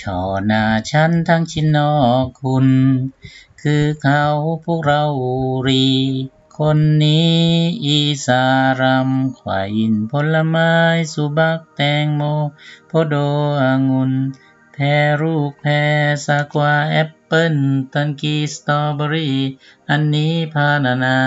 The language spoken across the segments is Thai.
ชอหน้าฉันทั้งชินนอกคุณ คือเขาพวกเรารี คนนี้อีสารำขวายินผลไม้สุบักแตงโมโพโดองุนแพรูกแพสากวาแอปเปิ้ลตันกีสตรอเบอรี่อันนี้พานานา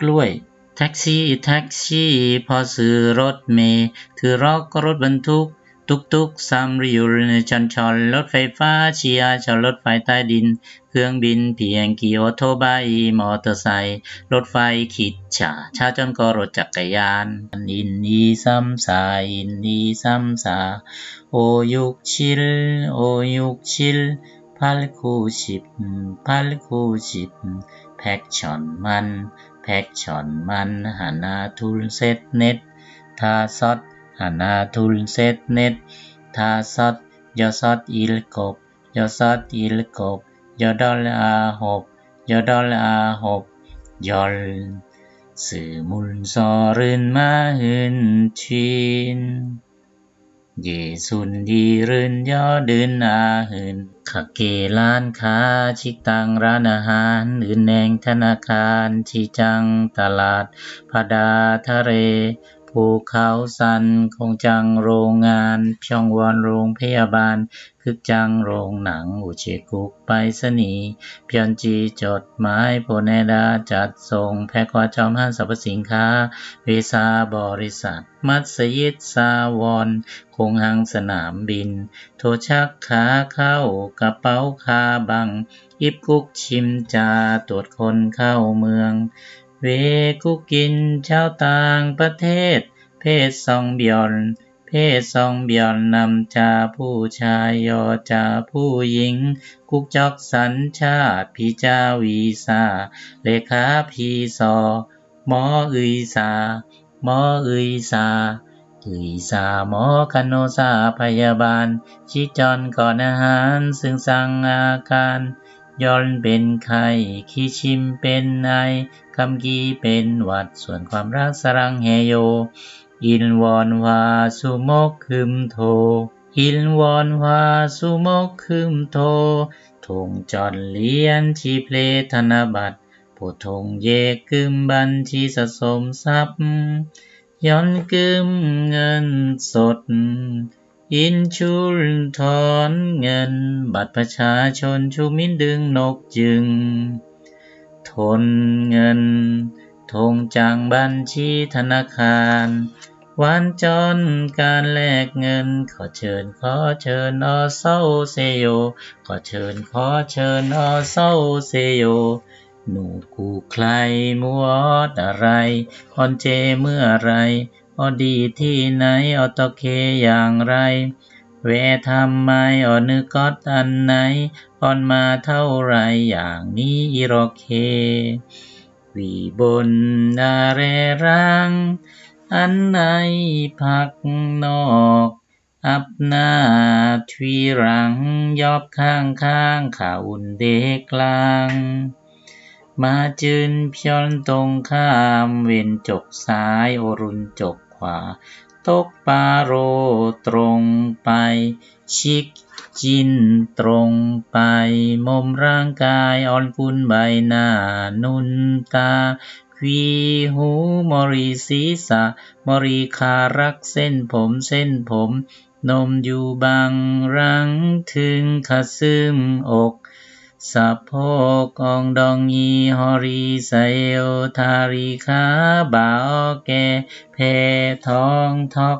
กล้วยแท็กซี่แท็กซี่ พอซื้อรถเมย์ถือรอกรถบรรทุก ตุกตุกซัมริยูชันชอนรถไฟฟ้าเชียชอนรถไฟใต้ดิน เครื่องบินเพียงกี่ออโตบายมอเตอร์ไซค์รถไฟขีดฉาชาจนก็รถจักรยาน อินนีซัมสาอินนีซัมสาโอยุกชิลโอยุกชิลพัลคูชิบพัลคูชิบแพ็กช่อนมัน แพ็กช่อนมันหานาทุลเซตเน็ตทาซอด หานาทุลเซตเนตทาซอดยอซอดอิลกบยอซอดอิลกบยอดอลอาหบยอดอลอาหบยอลสื่อมุลซ ภูเขาสันคงจังโรงงานพยองวอนโรงพยาบาล คึกจังโรงหนังอุเชกุกไปสนีเพียนจีจดหมายโพเนดาจัดส่งแพควาจอมห้างสรรพสินค้าวีซาบริษัท มัสยิดซาวอนคงหังสนามบิน โทชักขาเข้ากระเป๋าคาบัง อิบกุกชิมจาตรวจคนเข้าเมือง เวกุกินชาวต่างประเทศ เพศซองเบียน เพศซองเบียนนำจาผู้ชายยอจาผู้หญิง กุกจอกสัญชาติพีจาวีซาเลขาพีซอหมออึยซาหมออึยซาอึยซาหมอคโนซาพยาบาล ชิจอนก่อนอาหาร ซึ่งสั่งอาการ ย้อนเป็นไข้ขี้ชิมเป็นไอคำกีเป็นหวัดส่วนความรักสรังเฮโย อินวอนวาสุโมกคึมโท อินวอนวาสุโมกคึมโททงจอนเลียนที่เพลธนบัตรผู้ทงเยกึมบัญชีสะสมทรัพย์ย้อนกึมเงินสด อินชุลถอนเงิน บัตรประชาชนชูมินดึงนกจึง ทนเงินทงจางบัญชีธนาคารวันจอนการแลกเงิน ขอเชิญขอเชิญอเซาเซโย ขอเชิญขอเชิญอเซาเซโย หนูกูใครมัวอะไรออนเจเมื่อไร ออดีที่ไหนออตอเคอย่างไร เวทำไมออนึกกอดอันไหนออนมาเท่าไรอย่างนี้อีรอเค วีบนนาเรรัง อันไหนพักนอกอับหน้าทวีรังยอบข้างข้างข่าอุ่นเด็กกลาง มาจืนพยอนตรงข้ามเวนจกซ้ายโอรุนจก วา ตกปาโรตรงไป ชิกจินตรงไป มุมร่างกายอ่อนกุนใบหน้า นุนตาวีหูมอรีศีสะมอรีคารักเส้นผมเส้นผม นมอยู่บางรังถึงขะซึมอก สะโพกองดองยีฮอรีไซโอทาริคาบาอแกเพท้องทอก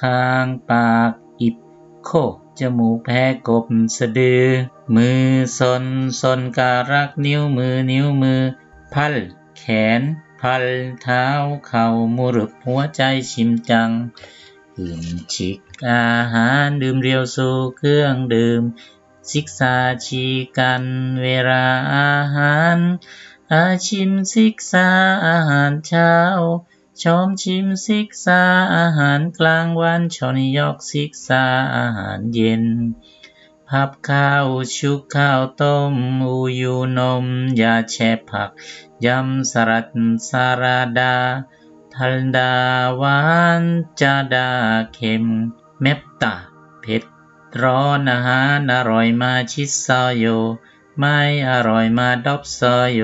คางปากอิบโคจมูกแพ้กบสะดือ มือสนสนการักนิ้วมือนิ้วมือ พัล แขน พัลเท้าเข่ามุรุบหัวใจชิมจังอื่นชิกอาหารดื่มเรียวสู่เครื่องดื่ม ศึกษาชีกันเวลาอาหาร อาชิมศึกษาอาหารเช้า ชมชิมศึกษาอาหารกลางวันชอนยอกศึกษาอาหารเย็น พับข้าวชุกข้าวต้มอูยูนมยาแช่ผัก ยำสลัดสาราดา ทัลดาหวานจาดาเค็มเมปตาเผ็ด ร้อนอาหารอร่อยมาชิดซอยโย ไม่อร่อยมาดอบซอยโย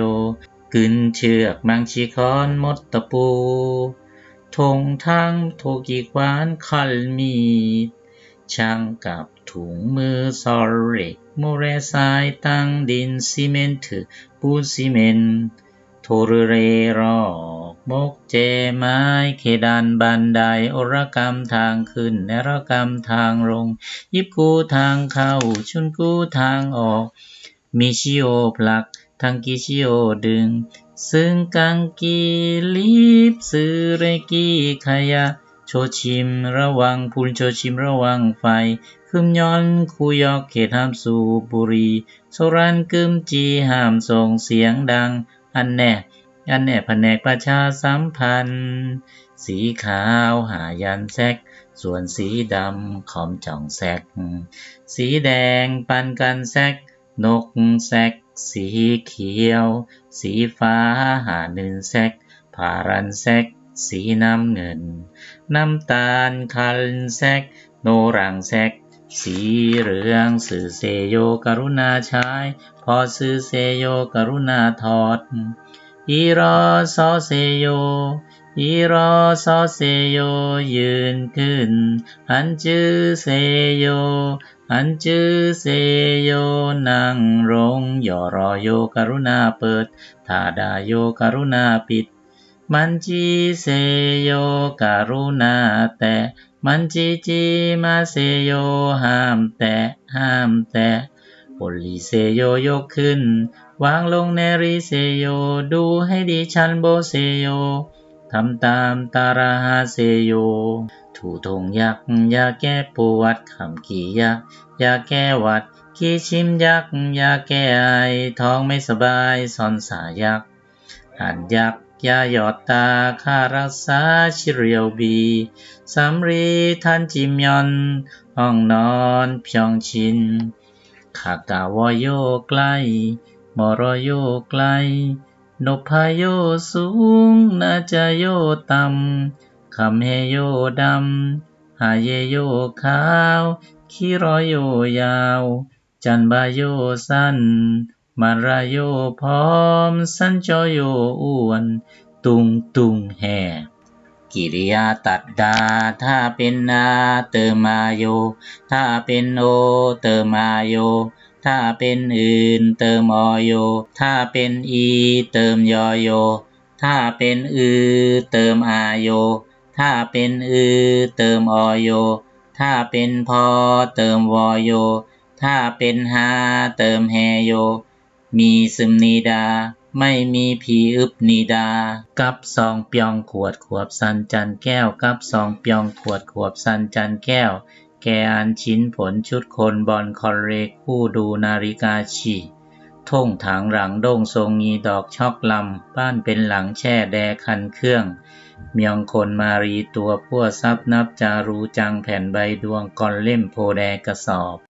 กึนเชือกมังชีคอนมดตะปูทงทั้งโทกีควานคัลมีดช่างกับถุงมือซอริกโมเรสายตั้งดินซีเมนต์ปูนซีเมนต์โทรเรรอ มกเจไม้เคดานบันไดอรกรรมทางขึ้นนรกรรมทางลง ยิบกูทางเข้าชุนกูทางออก มีชิโอผลักทางกิชิโอดึง ซึ่งกังกีลีบซื้อเรกีขยะ โชชิมระวังพูนโชชิมระวังไฟคึมย้อนคูยอกเขตห้ามสูบบุหรีโซรันกึมจีห้ามส่งเสียงดัง อันแน่ อันแนแผนกประชาสัมพันธ์ สีขาวหายันแซก ส่วนสีดำขอมจ่องแซก สีแดงปันกันแซก นกแซก สีเขียว สีฟ้าหาหนึ่งแซกผารันแซก สีน้ำเงิน น้ำตาลคันแซก โนรังแซกสีเหลืองสื่อเซโยกรุณาใช้ พอสื่อเซโยกรุณาถอด อีรอซอเซโยอีรอซอเซโยยืนขึ้นอันจือเซโยอันจือเซโยนั่งลงย่อรอโยกรุณาเปิดทาดาโยกรุณาปิด มันจีเซโยกรุณาแตะมันจีจีมาเซโยห้ามแตะห้ามแตะโอลิเซโยยกขึ้น วางลงในริเซโย ดูให้ดีชันโบเซโย ทำตามตาราฮาเซโย ถูทงยักยาแก้ปวดคำกี่ยักยาแก้วัดกี่ชิมยักยาแก้ไอ ท้องไม่สบายซอนสายักอ่านยักยาหยอดตาค่ารักษาชิเรียวบีสำรีท่านจิมยอน ห้องนอนพยองชินขากาวโยใกล้ มรโยไกล นพโยสูง นาจโยต่ำคำเฮโยดำ หาเยโยขาวคิรอยโยยาว จันบาโยสั้น มาราโยพร้อม สันจโยอ้วน ตุงตุงแห่กิริยาตัดดา ถ้าเป็นนาเติมมาโย ถ้าเป็นโอเติมมาโย ถ้าเป็นอื่นเติมอโย ถ้าเป็นอี เติมยอโย ถ้าเป็นอือ เติมอาโย ถ้าเป็นอือ เติมอโย ถ้าเป็นพอ เติมวอโย ถ้าเป็นฮาเติมแฮโย มีซึมนีดา ไม่มีผีอึบนีดา กับซองเปียงขวดขวบสันจันแก้ว กับซองเปียงขวดขวบสันจันแก้ว แกอันชิ้นผลชุดคนบอลคอนเรกผู้ดูนาฬิกาฉี่ท่งถางหลังโด่งทรงงีดอกช็อกลำ บ้านเป็นหลังแช่แดคันเครื่อง เมียงคนมารีตัวพัวซับนับจารูจังแผ่นใบดวงกอนเล่มโพแดกระสอบ